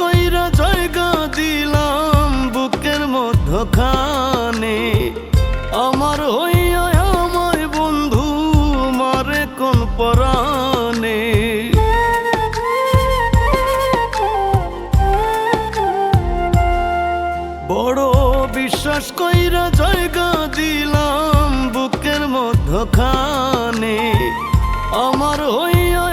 কইরা জয়গা দিলাম বুকের মধ্যখানে। আমার হইয়া আমার বন্ধু মারে কোন পরাণে? বড় বিশ্বাস কইরা জয়গা দিলাম বুকের মধ্যখানে। আমার হইয়া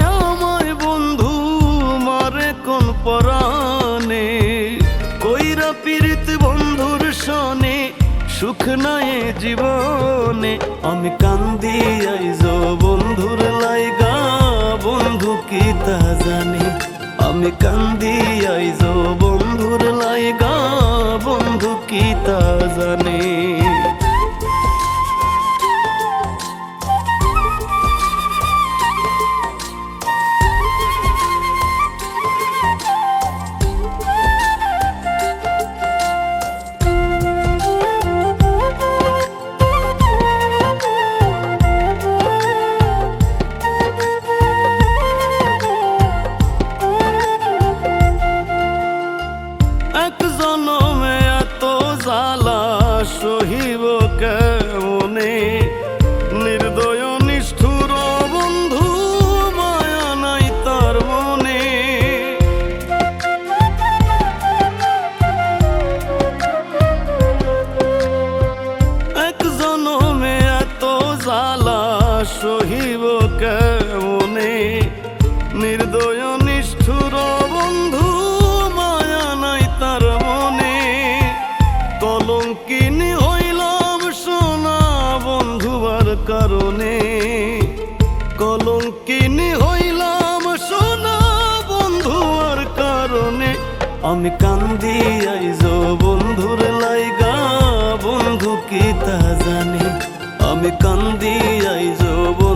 সুখ নাই জীবনে। আমি কান্দি আইজ বন্ধুর লাইগা। বন্ধু কি তা জানি? আমি কান্দি আইজ বন্ধুর লাই গা বন্ধু কি তা জানে? সহিব কেমনে? নির্দয় নিষ্ঠুর বন্ধু, মায়া নাই তার মনে। কলঙ্কিনী হইলাম সোনা বন্ধুবার কারণে। কলঙ্কিনী হইলাম সোনা বন্ধুয়ার কারণে। আমি কান্দি আইজ বন্ধুর লাইগা, বন্ধু কি তা জানে? আমি কান্দি আই বন্ধুর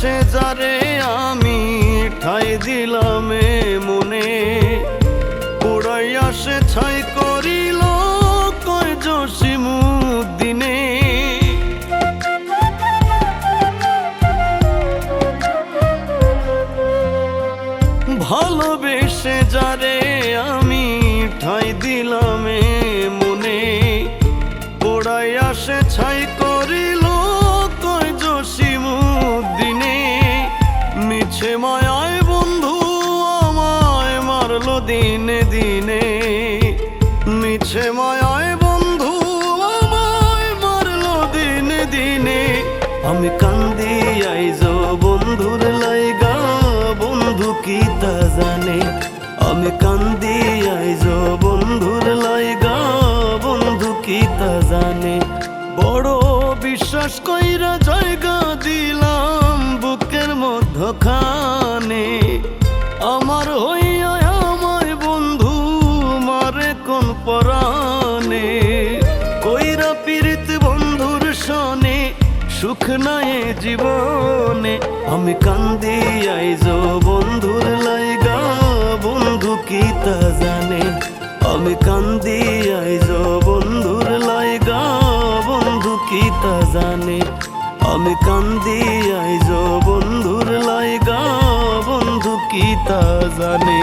ভালোবেসে যারে আমি ঠাই দিলাম মনে। উড়াইয়া সে ছাই করিল জসিমুদ্দিনে ভালোবেসে যারে আমি ঠাই দিলাম দিনে দিনে মিছে মায়ায় বন্ধু আমায় মারলো দিনে দিনে। আমি কান্দি আইজ বন্ধুর লাইগা, বন্ধু কি তা জানে? আমি কান্দি আইজ বন্ধুর লাইগা, বন্ধু কি তা জানে? বড় বিশ্বাস কইরা জায়গা সুখ নাই জীবনে। আমি কান্দি আইজ বন্ধুর লাইগা, বন্ধু কি তা জানে। আমি কান্দি আইজ বন্ধুর লাইগা, বন্ধু কি তা জানে। আমি কান্দি আইজ বন্ধুর লাইগা, বন্ধু কি তা জানে।